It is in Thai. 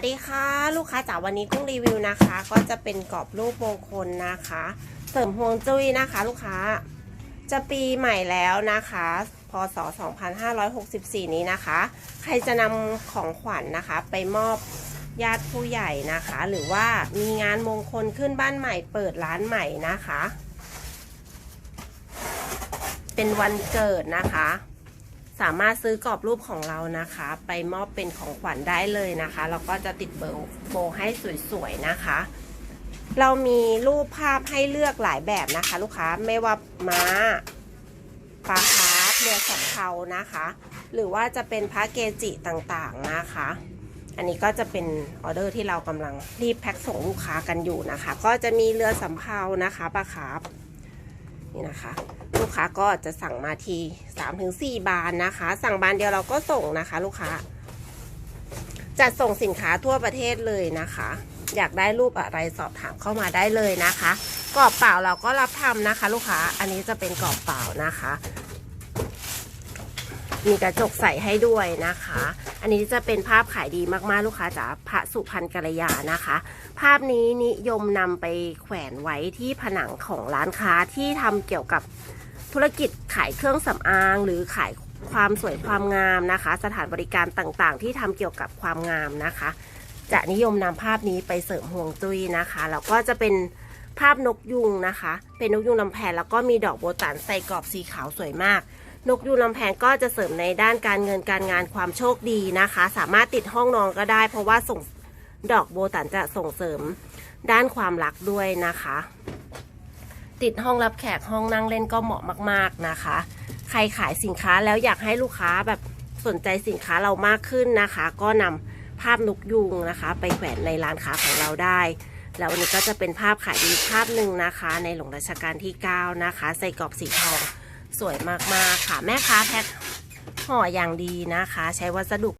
สวัสดีค่ะ ลูกค้าจ๋าวันนี้กุ้งรีวิวนะคะ ก็จะเป็นกรอบรูปมงคลนะคะ เสริมฮวงจุ้ยนะคะ ลูกค้า จะปีใหม่แล้วนะคะ พศ 2564 นี้นะคะ ใครจะนำของขวัญนะคะ ไปมอบญาติผู้ใหญ่นะคะ หรือว่ามีงานมงคลขึ้นบ้านใหม่เปิดร้านใหม่นะคะ เป็นวันเกิดนะคะ สามารถซื้อกรอบรูปของเรานะคะ ไปมอบเป็นของขวัญได้เลยนะคะแล้วก็จะติดเบอร์โบให้สวยๆนะคะ เรามีรูปภาพให้เลือกหลายแบบนะคะ ลูกค้าไม่ว่าม้าปลาคาร์ฟเรือสำเภานะคะ หรือว่าจะเป็นพระเกจิต่างๆนะคะ อันนี้ก็จะเป็นออเดอร์ที่เรากำลังรีบแพ็คส่งลูกค้ากันอยู่นะคะ ก็จะมีเรือสำเภานะคะปลาคาร์ฟ นี่นะคะ ลูกค้าก็จะสั่งมาที3-4 บานนะคะ สั่งบานเดียวเราก็ส่งนะคะ ลูกค้าจัดส่งสินค้าทั่วประเทศเลยนะคะ อยากได้รูปอะไรสอบถามเข้ามาได้เลยนะคะกรอบเปล่าเราก็รับทำนะคะ ลูกค้าอันนี้จะเป็นกรอบเปล่านะคะ มีกระจกใส่ให้ด้วยนะคะ อันนี้จะเป็นภาพขายดีมากๆลูกค้าจ๋าพระสุพรรณกัลยานะคะ ภาพนี้นิยมนำไปแขวนไว้ที่ผนังของร้านค้าที่ทำเกี่ยวกับธุรกิจขายเครื่องสำอาง หรือขายความสวยความงามนะคะ สถานบริการต่างๆ ที่ทำเกี่ยวกับความงามนะคะ จะนิยมนำภาพนี้ไปเสริมห่วงจุ้ยนะคะแล้วก็จะเป็นภาพนกยุงนะคะ เป็นนกยุงลำแพนแล้วก็มีดอกโบตันใส่กรอบสีขาวสวยมาก นกยูงลำแพงก็จะเสริมในด้านการเงินการงานความโชคดีนะคะ สามารถติดห้องนอนก็ได้ เพราะว่าส่งดอกโบตันจะส่งเสริมด้านความรักด้วยนะคะ ติดห้องรับแขกห้องนั่งเล่นก็เหมาะมาก ๆนะคะ ใครขายสินค้าแล้วอยากให้ลูกค้าแบบสนใจสินค้าเรามากขึ้นนะคะ ก็นำภาพนกยูงนะคะ ไปแขวนในร้านค้าของเราได้แล้ววันนี้ก็จะเป็นภาพขายดีภาพหนึ่งนะคะ ในหลวงรัชกาลที่ 9 นะคะ ใส่กรอบสีทอง สวยมากๆค่ะแม่ค้าแพ็คห่ออย่างดีนะคะ ใช้วัสดุ